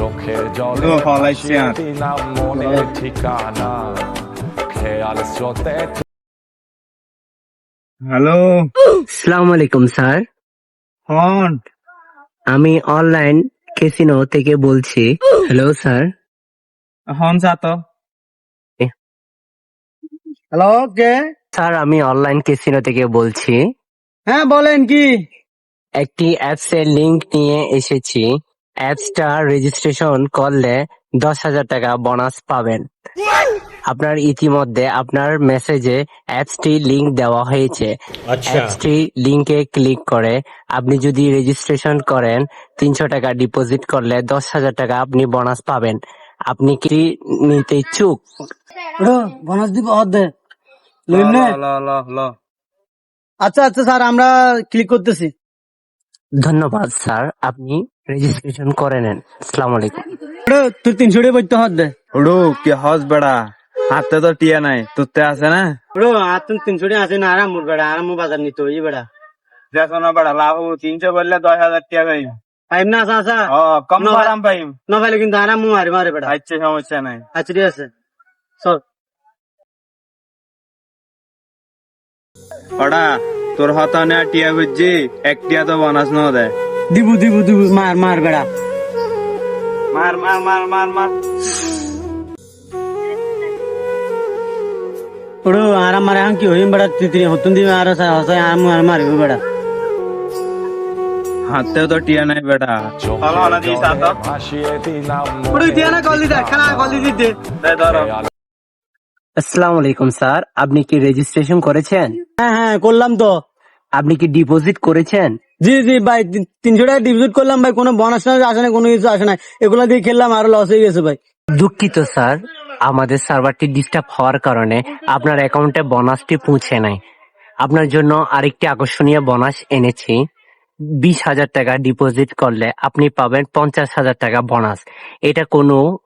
চোখের জলে মনের ঠিকানা। খেয়াল স্রোতে হ্যালো। আসসালামু আলাইকুম স্যার। ফোন আমি অনলাইন ক্যাসিনো থেকে বলছি। Hello sir. ফোন তো। হ্যালো কে? স্যার আমি অনলাইন ক্যাসিনো থেকে বলছি। হ্যাঁ বলেন কি? একটি অ্যাপসের লিংক নিয়ে এসেছি। অ্যাপসটা রেজিস্ট্রেশন করলে দশ হাজার টাকা বোনাস পাবেন। আপনার ইতিমধ্যে আপনার মেসেজে অ্যাপসটি লিংক দেওয়া হয়েছে। অ্যাপসটি লিংকে ক্লিক করে আপনি যদি রেজিস্ট্রেশন করেন তিনশো টাকা ডিপোজিট করলে দশ হাজার টাকা আপনি বোনাস পাবেন। আপনি কি নিতে ইচ্ছুক? বোনাস দিব অর্ধে আচ্ছা আচ্ছা স্যার আমরা ক্লিক করতেছি। ধন্যবাদ স্যার। আপনি রেজিস্ট্রেশন করে নেন। আসসালামু আলাইকুম। তুই তিনশো টাকা বইতে হদ্দে উড়ু কি হস বেড়া? হাতে তো টিয়া নাই তুতে আছে না? আর তুমি তিনশো টাকা আছে না আরাম মোর বেড়া আরাম বাজার নিতে ওই বেড়া। দেখো না বেড়া লাভ হব তিনশো বললে দশ হাজার টাকা পাইম। পাইম না আসা আসা ও কম না, আরাম পাইম। না পাইলে কিন্তু আরাম মারে মারে বেড়া। আচ্ছা সমস্যা নাই। আচ্ছা ঠিক আছে। চল। ওটা তোর হতা নেওয়া টিয়া বুঝছি এক টিয়া তো বোনাস ন দেয় দিবু দিবু দিবু মার মার বেড়া। মার মার মার মার মার। ওটা আরাম মারে হাং কি হইম বেড়া তুই হতুন দিবি আর হসাই মারবে বেড়া। হাতেও তো টিয়া নাই বেটা ভাসিয়ে দিলাম ওটা দিয়ে না কল দিতে খানা কল দিতে। ধরো। আসসালামু আলাইকুম স্যার। আপনি কি রেজিস্ট্রেশন করেছেন? হ্যাঁ হ্যাঁ করলাম তো। আপনি কি ডিপোজিট করেছেন? জি জি ভাই তিন- তিনশো টাকা ডিপোজিট করলাম ভাই কোনো বোনাস আসে না কোনো কিছু আসে না এগুলো দিয়ে খেললাম আরও লস হয়ে গেছে ভাই। দুঃখিত স্যার। আমাদের সার্ভারটি ডিস্টার্ব হওয়ার কারণে আপনার অ্যাকাউন্টে বোনাসটি পৌঁছে নাই। আপনার জন্য আরেকটি আকর্ষণীয় বোনাস এনেছি। বিশ হাজার টাকা ডিপোজিট করলে আপনি পাবেন পঞ্চাশ হাজার টাকা বোনাস এটা কোনো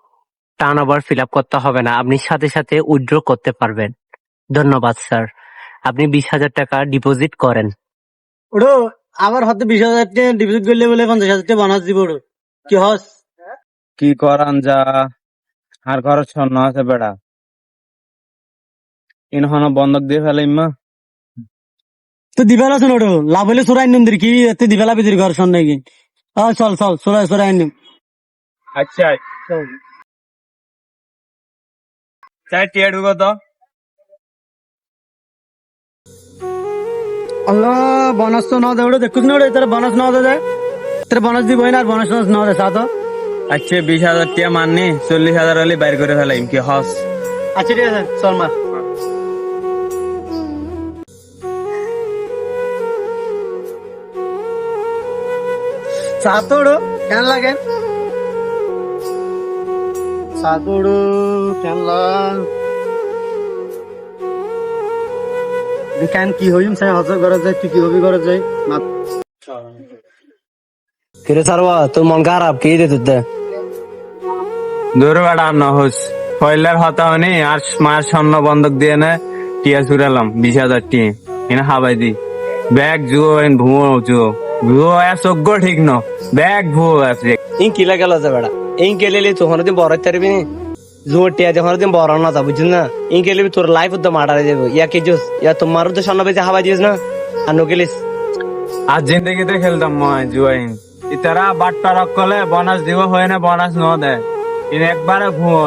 টার্ন ওভার ফিল আপ করতে হবে না। আপনি সাথে সাথে উইথড্র করতে পারবেন। ধন্যবাদ স্যার। আপনি বিশ হাজার টাকা ডিপোজিট করেন। ওটো আবার হয়তো বিশ হাজার টাকা ডিপোজিট করলে বলে পঞ্চাশ হাজার টাকা বোনাস দিব। কি হস? কি করান যা আর খরচ স্বর্ণ আছে বেড়া ইনহন বন্ধক দিয়ে ফেলাইম মা তো দিবেল আছে ওটো লাভ হলে সোরাই নিম কি এতে দিবেলা বিদির ঘর নাকি? হ্যাঁ চল চল সোরাই সোরাই নিম। আচ্ছা চাই টিয়া ঢুকো তো। আল্লাহ বোনাস তো না দে ওটো দেখুছ না ওটো তার বোনাস না দে তোর বোনাস দিব না আর বোনাস টোনাস না দে সাথ আচ্ছা বিশ হাজার টিয়া মাননি চল্লিশ হাজার হলে বাইর করে ফেলাইম কি হস? আচ্ছা ঠিক আছে চল মা সাতোড়ো কেন লাগে? সাতোড়ো কেন লাগ? কেন কি হইম সাই হস ঘরে যাই তুই কি হবি যাই না কিরে সারবা তোর মন খারাপ কি রে তোর দূর বেড়া নহস পয়লার হতা হনি আর মার স্বর্ণ বন্ধক দিয়ে নে? টিয়া চুরালাম বিশ হাজার টিয়া। এনে হাবাই দি। ব্যাগ জুয়ো এন ভুয়ো জুয়ো ভুয়ো চোগ্য ঠিক ন। ব্যাগ ভুয়ো ইন কিলা গেল যে বেড়া? ইন কেলে দিন বড় তারবি নি? জোর টিয়া হরদিন বড় না তা বুঝছিস না? ইন কেলে তোর লাইফ তো মারারে যাব ইয়া কে জোস? ইয়া তোমারও তো সামনে বেজে হাওয়া দিস না? আর নকেলিস। আর জিন্দগিতে খেলতাম মই, জুয়াইন। ইতারা বাট্টা রক কলে বোনাস দিব, হয় না বোনাস ন দেয় একবারে ভুয়ো।